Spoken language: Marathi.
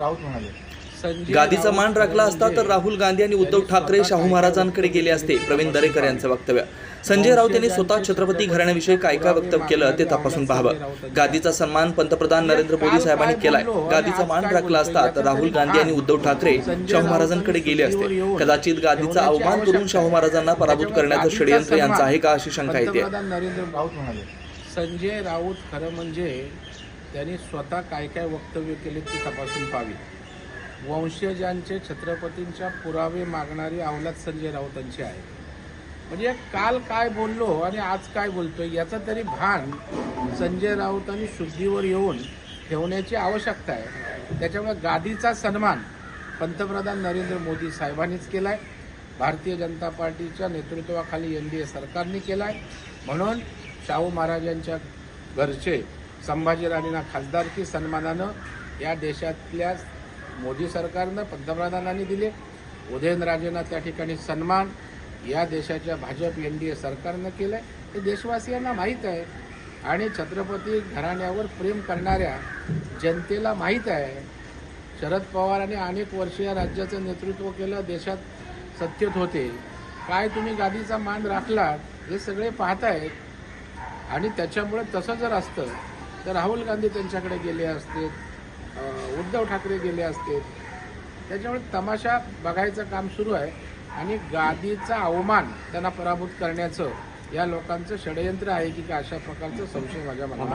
राऊत म्हणाले. गादीचा मान राखला असता तर म्हणजे राहुल गांधी आणि उद्धव ठाकरे शाहू महाराजांकडे गेले असते. प्रवीण दरेकर यांचं वक्तव्य. संजय राऊत यांनी स्वतः छत्रपती घराण्याविषयी काय काय वक्तव्य केलं ते तपासून पाहावं. गादीचा सन्मान पंतप्रधान नरेंद्र मोदी साहेबांनी केलाय. गादीचा मान राखला असता तर राहुल गांधी आणि उद्धव ठाकरे शाहू महाराजांकडे गेले असते. कदाचित गादीचा अवमान करून शाहू महाराजांना पराभूत करण्याचं षडयंत्र यांचं आहे का अशी शंका येते. संजय राऊत खरं म्हणजे त्यांनी स्वतः काय काय वक्तव्य केले ते तपासून पाहावी. वंशजांचे छत्रपतींच्या पुरावे मागणारी अवलाद संजय राऊतांची आहे. म्हणजे काल काय बोललो आणि आज काय बोलतोय याचं तरी भान संजय राऊतांनी शुद्धीवर येऊन ठेवण्याची आवश्यकता आहे. त्याच्यामुळे गादीचा सन्मान पंतप्रधान नरेंद्र मोदी साहेबांनीच केलाय. भारतीय जनता पार्टीच्या नेतृत्वाखाली एन डी ए सरकारने केलाय. म्हणून शाहू महाराजांच्या घरचे संभाजीराणींना खासदारकी सन्मानानं या देशातल्या मोदी सरकारनं पंतप्रधानांनी दिले. उदयनराजेंना त्या ठिकाणी सन्मान. या देशाच्या भाजप एन डी ए सरकारनं केलं हे देशवासियांना माहीत आहे. आणि छत्रपती घराण्यावर प्रेम करणाऱ्या जनतेला माहीत आहे. शरद पवारांनी अनेक वर्ष या राज्याचं नेतृत्व केलं देशात सत्तेत होते. काय तुम्ही गादीचा मान राखलात हे सगळे पाहतायत. आणि त्याच्यामुळे तसं जर असतं तर राहुल गांधी त्यांच्याकडे गेले असते उद्धव ठाकरे गेले असते त्याच्यामुळे तमाशा बघायचं काम सुरू आहे आणि गादीचा अवमान त्यांना पराभूत करण्याचं या लोकांचं षडयंत्र आहे की काय अशा प्रकारचं संशय माझ्या मनात.